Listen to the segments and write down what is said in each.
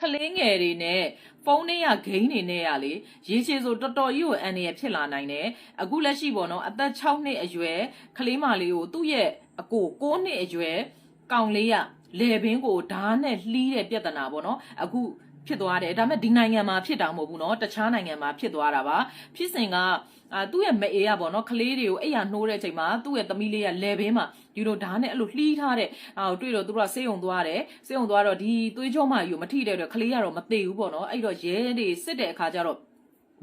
ကလေးငယ်တွေနဲ့ဖုန်းထဲကဂိမ်းတွေနဲ့ရလေရေချေဆိုတော်တော်ကြီးကိုအန်ရဖြစ်လာနိုင်တယ်အခုလက်ရှိပေါ့နော်အသက်6နှစ်အရွယ်ကလေးမလေးကိုသူ့ရဲ့အကို9နှစ်အရွယ်ကောင်လေးကလေဘင်းကိုဓာတ်နဲ့လှီးတဲ့ပြဿနာပေါ့နော်အခု ဖြစ်သွားတယ်ဒါပေမဲ့ဒီနိုင်ငံမှာဖြစ်တာမဟုတ်ဘူးเนาะတခြားနိုင်ငံမှာဖြစ်သွားတာပါဖြစ်စဉ်ကအာသူ့ရဲ့မအေးကပေါ့နော်ကလေးတွေကိုအဲ့ရနှိုးတဲ့အချိန်မှာသူ့ရဲ့သမီးလေးကလေဘင်းမှာဒီလိုဓာတ်နဲ့အဲ့လိုလှီးထားတဲ့အာကိုတွေ့တော့သူတို့ကဆေးရုံသွားတယ်ဆေးရုံသွားတော့ဒီသွေးကြောမကြီးကိုမထိတဲ့အတွက်ကလေးကတော့မသေးဘူးပေါ့နော်အဲ့တော့ရဲတွေစစ်တဲ့အခါကျတော့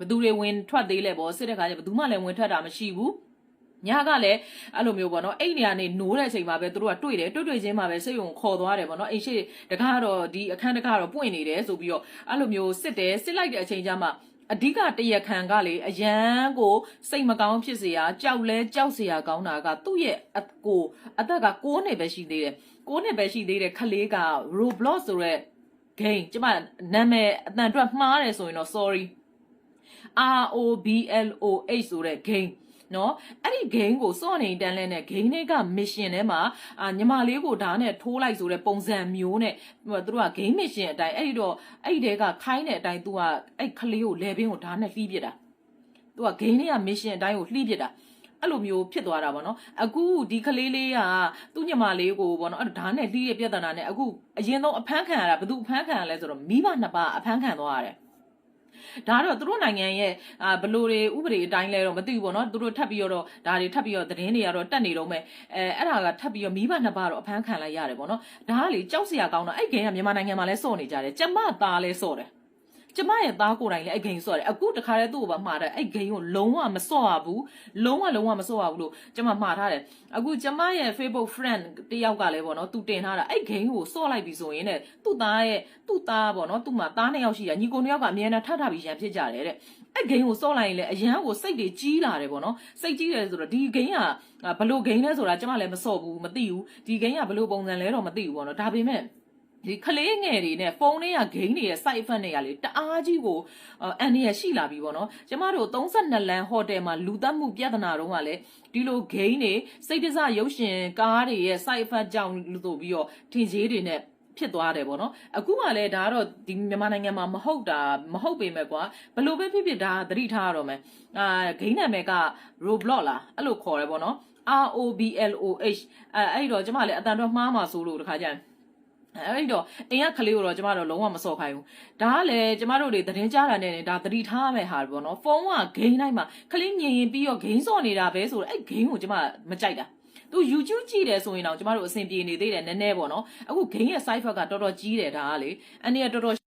ဘသူတွေဝင်ထွက်သေးလဲပေါ့စစ်တဲ့အခါကျဘသူမှလည်းဝင်ထွက်တာမရှိဘူး ညကလည်းအဲ့လိုမျိုးပေါ့နော်အဲ့နေရာနေနိုးတဲ့အချိန်မှာပဲသူတို့ကတွေ့တယ်တွေ့တွေ့ချင်းမှာပဲစိတ်ုံခေါ်သွားတယ်ပေါ့နော်အိမ်ရှိတကားတော့ဒီအခန်းတကားတော့ပွင့်နေတယ်ဆိုပြီးတော့အဲ့လိုမျိုးစစ်တယ်စစ်လိုက်တဲ့အချိန်ကျမှအဓိကတရခံကလေအရန်ကိုစိတ်မကောင်းဖြစ်စရာကြောက်လဲကြောက်စရာကောင်းတာကသူ့ရဲ့အကိုအသက်က6နှစ်ပဲရှိသေးတယ်6နှစ်ပဲရှိသေးတယ်ခလေးက Roblox ဆိုတဲ့ game ကျမနာမည်အတန်အတွက်မှားတယ်ဆိုရင်တော့ sorry R O B L O H ဆိုတဲ့ game နော်အဲ့ဒီ game ကိုစော့နေတန်းလဲနဲ့ game တွေက mission ထဲမှာအာညီမလေးကိုဒါနဲ့ထိုးလိုက်ဆိုတဲ့ပုံစံမျိုးနဲ့ဟိုသူတို့က game mission အတိုင်းအဲ့ဒီတော့အဲ့ဒီတဲကခိုင်းတဲ့အတိုင်း तू ကအဲ့ကလေးကိုလေဘင်းကိုဒါနဲ့လှီးပစ်တာ तू က game တွေက mission အတိုင်းကိုလှီးပစ်တာအဲ့လိုမျိုးဖြစ်သွားတာပေါ့နော်အခုဒီကလေးလေးကသူ့ညီမလေးကိုပေါ့နော်အဲ့ဒါနဲ့လှီးရဲ့ပြဿနာနဲ့အခုအရင်ဆုံးအဖမ်းခံရတာဘယ်သူအဖမ်းခံရလဲဆိုတော့မိဘနှစ်ပါးအဖမ်းခံသွားရတယ် ဒါတော့သူတို့နိုင်ငံရဲ့အာဘလို့တွေဥပဒေအတိုင်းလဲတော့မသိဘူးပေါ့နော်သူတို့ထပ်ပြီးတော့ဒါတွေထပ်ပြီးတော့သတင်းတွေကတော့တက်နေတော့မယ်အဲအဲ့ဒါကထပ်ပြီးတော့မိဘနှစ်ပါးတော့အဖမ်းခံလိုက်ရတယ်ပေါ့နော်ဒါကလေကြောက်စရာကောင်းတော့အဲ့ဂိမ်းကမြန်မာနိုင်ငံမှာလဲစော့နေကြတယ်ကျမသားလဲစော့တယ် ကျမရဲ့သားကိုယ်တိုင်လည်းအဲ့ဂိမ်းစော့တယ်အခုတခါတည်းသူ့ကိုပါမှားတယ်အဲ့ဂိမ်းကိုလုံးဝမစော့ရဘူးလုံးဝလုံးဝမစော့ရဘူးလို့ကျမမှားထားတယ်အခုကျမရဲ့ Facebook friend တယောက်ကလည်းပေါ့နော်သူတင်ထားတာအဲ့ဂိမ်းကိုစော့လိုက်ပြီဆိုရင်တဲ့သူ့သားရဲ့သူ့သားပေါ့နော်သူ့မှာသားနှစ်ယောက်ရှိတာညီကိုနှစ်ယောက်ကအမြဲတမ်းထထပြီးရန်ဖြစ်ကြတယ်တဲ့အဲ့ဂိမ်းကိုစော့လိုက်ရင်လည်းအရန်ကိုစိတ်တွေကြီးလာတယ်ပေါ့နော်စိတ်ကြီးတယ်ဆိုတော့ဒီဂိမ်းကဘလို့ဂိမ်းလဲဆိုတာကျမလည်းမစော့ဘူးမသိဘူးဒီဂိမ်းကဘလို့ပုံစံလဲတော့မသိဘူးပေါ့နော်ဒါပေမဲ့ ဒီကလေးငယ်တွေနဲ့ဖုန်းတွေကဂိမ်းတွေရဲ့ side effect တွေကလေတအားကြီးကိုအန်ရရှိလာပြီပေါ့နော်ကျမတို့32လမ်းဟိုတယ်မှာလူသက်မှုပြဿနာတော့ကလည်းဒီလိုဂိမ်းတွေစိတ်တစရုပ်ရှင်ကားတွေရဲ့ side effect ကြောင့်လို့ဆိုပြီးတော့ထင်ကြီးတွေနဲ့ဖြစ်သွားတယ်ပေါ့နော်အခုကလည်းဒါကတော့ဒီမြန်မာနိုင်ငံမှာမဟုတ်တာမဟုတ်ပေမဲ့ကွာဘလို့ပဲဖြစ်ဖြစ်ဒါသတိထားရတော့မယ်အာဂိမ်းနာမည်က Roblox လားအဲ့လိုခေါ်တယ်ပေါ့နော် R O B L O H အဲအဲ့တော့ကျမလည်းအတန်တော့မှားမှာဆိုလို့တခါကျရင် အဲ့တော့အိမ်ကကလေးကိုတော့ကျမတို့လုံးဝမစော့ခိုင်းဘူးဒါကလည်းကျမတို့တွေသတင်းကြားတာနဲ့ဒါသတိထားရမယ့်ဟာပေါ့နော်ဖုန်းကဂိမ်းတိုင်းမှာကလေးမြင်ရင်ပြီးတော့ဂိမ်းစော့နေတာပဲဆိုတော့အဲ့ဂိမ်းကိုကျမမကြိုက်တာသူ YouTube ကြည့်တယ်ဆိုရင်တော့ကျမတို့အဆင်ပြေနေသေးတယ်နည်းနည်းပေါ့နော်အခု gain ရဲ့ side effect ကတော်တော်ကြီးတယ်ဒါကလေအနေကတော်တော်